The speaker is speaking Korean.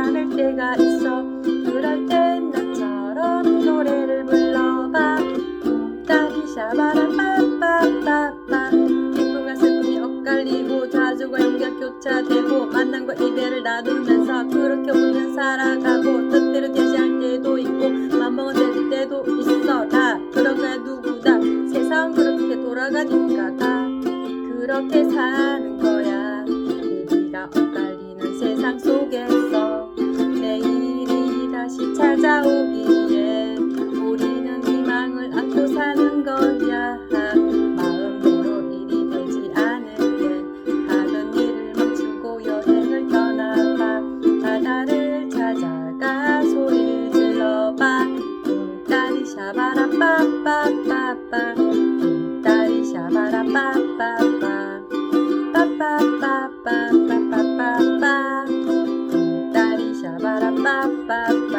않을 때가 있어. 그럴 땐 나처럼 노래를 불러봐. 따기 샤바라 빠빠빠빠 기쁨과 슬픔이 엇갈리고 자주가 용기가 교차되고 만남과 이별을 나누면서 그렇게 우리는 살아가고 뜻대로 대시할 때도 있고 맘먹어 될 때도 있어. 다 그런 거야 누구다. 세상 그렇게 돌아가니까 다. 그렇게 사는 거야. 살아오기에 우리는 희망을 안고 사는 거야. 마음대로 일이 되지 않을게. 하는 일을 멈추고 여행을 떠나봐. 바다를 찾아가 소리를 질러봐. 딸이 샤바라 빠빠빠빠. 딸이 샤바라 빠빠빠. 빠빠빠빠빠빠빠 딸이 샤바라 빠빠.